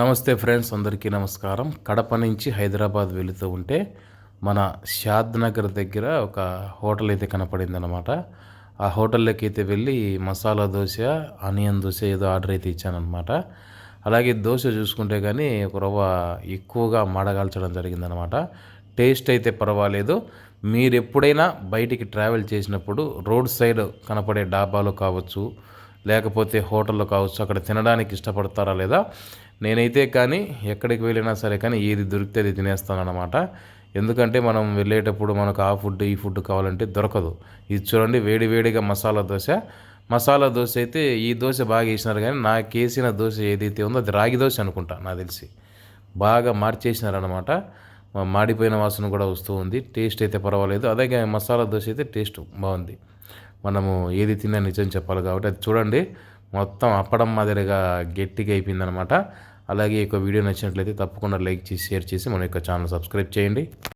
నమస్తే ఫ్రెండ్స్ అందరికీ నమస్కారం. కడప నుంచి హైదరాబాద్ వెళుతూ ఉంటే మన షాద్ నగర్ దగ్గర ఒక హోటల్ అయితే కనపడింది అనమాట ఆ హోటల్లోకి అయితే వెళ్ళి మసాలా దోశ ఆనియన్ దోశ ఏదో ఆర్డర్ అయితే ఇచ్చానమాట అలాగే దోశ చూసుకుంటే కానీ ఒక రవ్వ ఎక్కువగా మాడగాల్చడం జరిగిందనమాట టేస్ట్ అయితే పర్వాలేదు. మీరు ఎప్పుడైనా బయటికి ట్రావెల్ చేసినప్పుడు రోడ్ సైడ్ కనపడే డాబాలు కావచ్చు లేకపోతే హోటల్లో కావచ్చు అక్కడ తినడానికి ఇష్టపడతారా లేదా? నేనైతే కానీ ఎక్కడికి వెళ్ళినా సరే కానీ ఏది దొరికితే అది తినేస్తానమాట ఎందుకంటే మనం వెళ్ళేటప్పుడు మనకు ఆ ఫుడ్ ఈ ఫుడ్ కావాలంటే దొరకదు. ఇది చూడండి వేడి వేడిగా మసాలా దోశ. మసాలా దోశ అయితే ఈ దోశ బాగా వేసినారు కానీ నాకు వేసిన దోశ ఏదైతే ఉందో అది రాగి దోశ అనుకుంటా నాకు తెలిసి. బాగా మార్చేసినారనమాట మాడిపోయిన వాసన కూడా వస్తూ ఉంది. టేస్ట్ అయితే పర్వాలేదు. అలాగే మసాలా దోశ అయితే టేస్ట్ బాగుంది. మనము ఏది తిన్నా నిజం చెప్పాలి కాబట్టి అది చూడండి. మొత్తం అప్పడం మాదిరిగా గట్టిగా అయిపోయిందనమాట అలాగే ఈ వీడియో నచ్చినట్లయితే తప్పకుండా లైక్ చేసి షేర్ చేసి మన యొక్క ఛానల్ సబ్స్క్రైబ్ చేయండి.